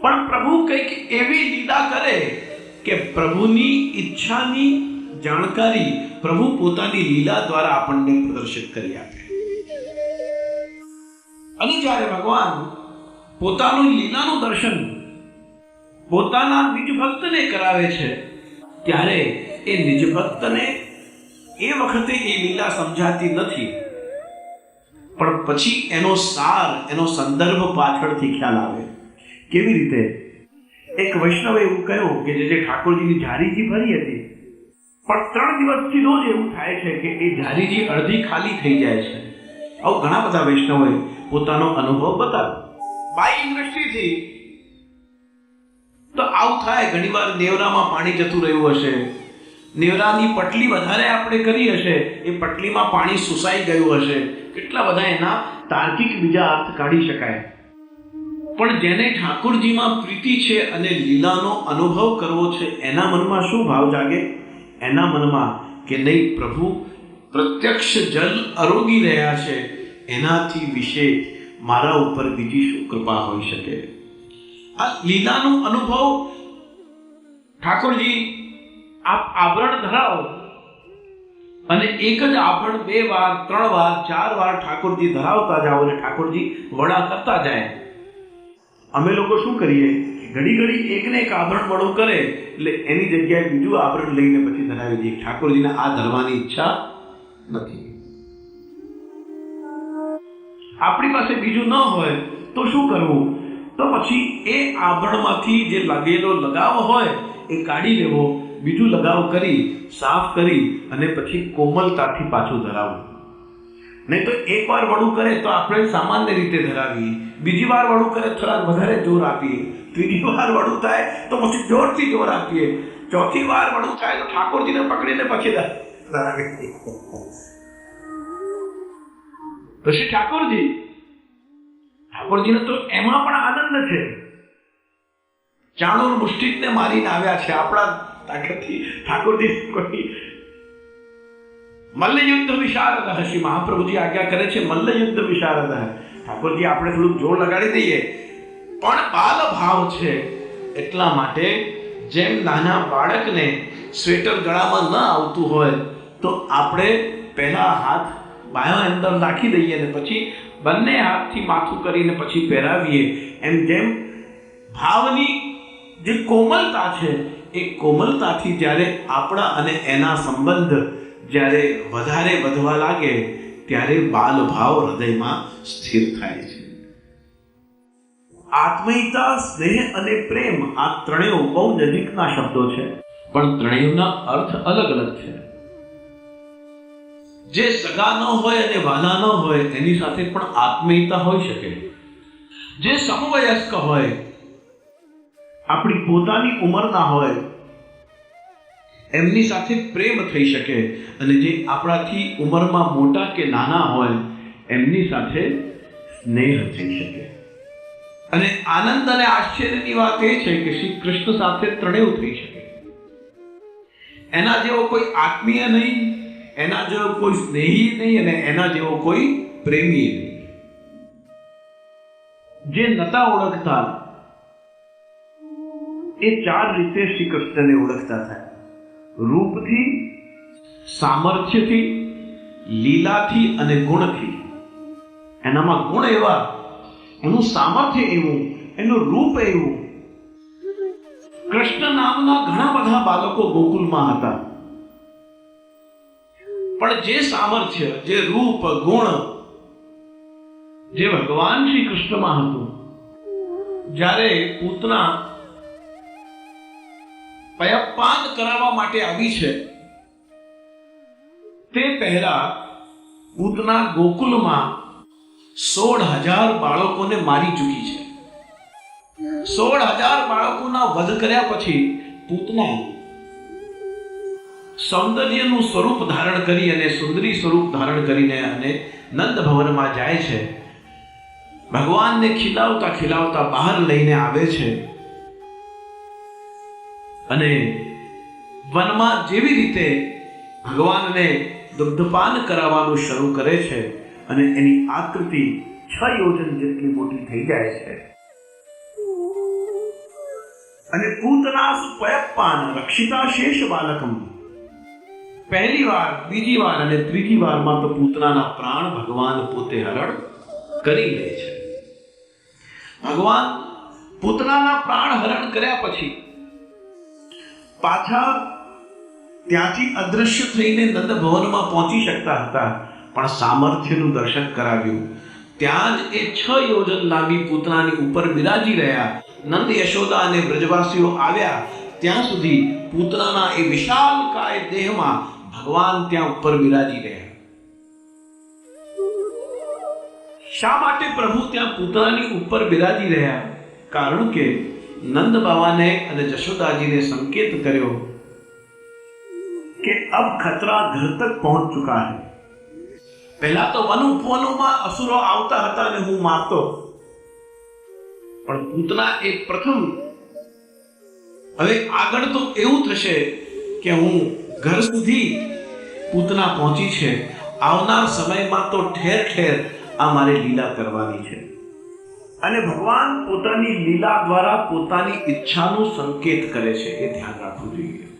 પણ પ્રભુ કંઈક એવી લીલા કરે કે પ્રભુની ઈચ્છાની જાણકારી પ્રભુ પોતાની લીલા દ્વારા આપણને પ્રદર્શિત કરી આપે. અને જ્યારે ભગવાન પોતાનું લીલાનું દર્શન પોતાના નિજ ભક્તને કરાવે છે, ત્યારે એ નિજ ભક્તને એ વખતે એ લીલા સમજાતી નથી. પણ પછી એનો સાર, એનો સંદર્ભ પાછળથી ખ્યાલ આવે. કેવી રીતે? એક વૈષ્ણવે એવું કહ્યું કે જે ઠાકોરજીની જારીજી ભરી હતી, પણ ત્રણ દિવસથી રોજ એવું થાય છે કે એ જારીજી અડધી ખાલી થઈ જાય છે. આવું ઘણા બધા વૈષ્ણવોએ પોતાનો અનુભવ બતાવ્યો. બાઈ દ્રષ્ટિથી તો આવું થાય, ઘણીવાર નેવરામાં પાણી જતું રહ્યું હશે. નેવરાની પટલી વધારે આપણે કરી હશે, એ પટલીમાં પાણી સુસાઈ ગયું હશે. કેટલા બધા એના તાર્કિક બીજા અર્થ કાઢી શકાય. પણ જેને ઠાકોરજીમાં પ્રીતિ છે અને લીલાનો અનુભવ કરવો છે, એના મનમાં શું ભાવ જાગે? એના મનમાં કે નહીં, પ્રભુ, પ્રત્યક્ષ જલ અરોગી રહ્યા છે, એનાથી વિશે મારા ઉપર બીજી શું કૃપા હોઈ શકે? આ લીલાનો અનુભવ ઠાકોરજી આપ આભરણ ધરાવો. અને એક જ આભરણ બે વાર, ત્રણ વાર, ચાર વાર ઠાકોરજી ધરાવતા જાઓ અને ઠાકોરજી વડા કરતા જાય. અમે લોકો શું કરીએ? ઘડી ઘડી એકને એક આભરણ વડું કરે, એટલે એની જગ્યાએ બીજું આભરણ લઈને પછી ધરાવી દઈએ. ઠાકોરજીને આ ધરવાની ઈચ્છા નથી. આપણી પાસે બીજું ન હોય તો શું કરવું? તો પછી એ આભરણમાંથી જે લાગેલો લગાવ હોય, એ કાઢી લેવો. બીજું લગાવ કરી, સાફ કરી અને પછી કોમલતાથી પાછું ધરાવવું નહીં તો એક વાર વડું કરે તો આપણે સામાન્ય રીતે ધરાવીએ. બીજી વાર વડું કરે થોડાક વધારે જોર આપીએ. ત્રીજી વાર વડું થાય તો પછી જોરથી જોર આપીએ. ચોથી વાર વડું થાય તો ઠાકોરજીને પકડીને પછી ધરાવીએ. તો શ્રી ઠાકોરજી, ઠાકોરજીને તો એમાં પણ આનંદ છે. ચાણુર મુષ્ટિકને મારીને આવ્યા છે. આપણા તાકાતથી ઠાકોરજી કોઈ મલ્લયુદ્ધ વિશારદ શ્રી મહાપ્રભુજી આજ્ઞા કરે છે મલ્લયુદ્ધ વિશારદ ઠાકોરજી, આપણે થોડુંક જોર લગાડી દઈએ. પણ બાલ ભાવ છે એટલા માટે જેમ નાના બાળકને સ્વેટર ગળામાં ન આવતું હોય, તો આપણે પહેલા હાથ બાયો અંદર નાખી દઈએ ને પછી બંને હાથથી માથું કરીને પછી પહેરાવીએ. એમ જેમ ભાવની જે કોમલતા છે, એ કોમલતાથી જ્યારે આપણા અને એના સંબંધ જ્યારે વધારે વધવા લાગે, ત્યારે બાલભાવ હૃદયમાં સ્થિર થાય છે. આત્મીયતા સ્નેહ અને પ્રેમ આ ત્રણેય બહુ નજીકના શબ્દો છે, પણ ત્રણેયના અર્થ અલગ અલગ છે. જે સગા ન હોય અને વાલા ન હોય, એની સાથે પણ આત્મીયતા હોઈ શકે. જે સમવયસ્ક હોય આપણી પોતાની ઉંમરના હોય, એમની સાથે પ્રેમ થઈ શકે અને જે આપણાથી ઉંમરમાં મોટા કે નાના હોય, એમની સાથે સ્નેહ થઈ શકે. અને આનંદ અને આશ્ચર્યની વાત એ છે કે શ્રી કૃષ્ણ સાથે ત્રણેય થઈ શકે. એના જેવો કોઈ આત્મીય નહીં, એના જેવો કોઈ સ્નેહી નહીં અને એના જેવો કોઈ પ્રેમી નહીં. જે નતા ઓળખતા એ ચાર રીતે શ્રી કૃષ્ણને ઓળખતા થાય. રૂપથી, સામર્થ્યથી, લીલાથી અને ગુણથી. એનામાં ગુણ એવા, એનું સામર્થ્ય એવું, એનું રૂપ એવું. કૃષ્ણ નામના ઘણા બધા બાળકો ગોકુલમાં હતા. પણ જે સામર્થ્ય, જે રૂપ, ગુણ, જે ભગવાન શ્રી કૃષ્ણમાં હતું, જ્યારે પૂતના પયપાન કરાવવા માટે આવી છે. તે પહેલા ભૂતના ગોકુલમાં સોળ હજાર બાળકોને મારી ચૂકી છે. સોળ હજાર બાળકોના વધ કર્યા પછી પૂતના સૌંદર્યનું સ્વરૂપ ધારણ કરી અને સુંદરી સ્વરૂપ ધારણ કરીને અને નંદ ભવનમાં જાય છે. ભગવાનને ખીલાવતા ખીલાવતા બહાર લઈને આવે છે. અને વનમાં જેવી રીતે ભગવાનને દુગ્ધપાન કરાવવાનું શરૂ કરે છે અને એની આકૃતિ છ યોજન જેટલી મોટી થઈ જાય છે. અને પૂતનાસ પયપ્પાન રક્ષિતા શેષ બાલકમ. પહેલી વાર, બીજી વાર અને ત્રીજી વારમાં તો પૂતનાના પ્રાણ ભગવાન પોતે હરણ કરી લે છે. ભગવાન પૂતનાના પ્રાણ હરણ કર્યા પછી પાછા ત્યાંથી અદૃશ્ય થઈને નંદ ભવનમાં પહોંચી શકતા હતા. પણ સામર્થ્યનું દર્શન કરાવ્યું. ત્યાં જ એ છ યોજન લાંબી પૂતનાની ઉપર બિરાજી રહ્યા. નંદ યશોદા અને બ્રજવાસીઓ આવ્યા. ત્યાં સુધી પૂતનાના એ વિશાલ કાય દેહમાં ભગવાન ત્યાં ઉપર બિરાજી રહ્યા. શા માટે પ્રભુ ત્યાં પૂતનાની ઉપર બિરાજી રહ્યા? કારણ કે નંદ બાવાને અને જશોદાજીને સંકેત કર્યો કે અબ ખતરા ઘર પહોંચ ચુકા હૈ. પહેલા તો વન ઉપવનોમાં અસુરો આવતા હતા અને હું મારતો. પણ પૂતના એ પ્રથમ. હવે આગળ તો એવું થશે કે હું ઘર સુધી પૂતના પહોંચી છે. આવનાર સમયમાં તો ઠેર ઠેર આ મારે લીલા કરવાની છે. અને ભગવાન પોતાની લીલા દ્વારા પોતાની ઈચ્છાનો સંકેત કરે છે. એ ધ્યાન રાખવું જોઈએ.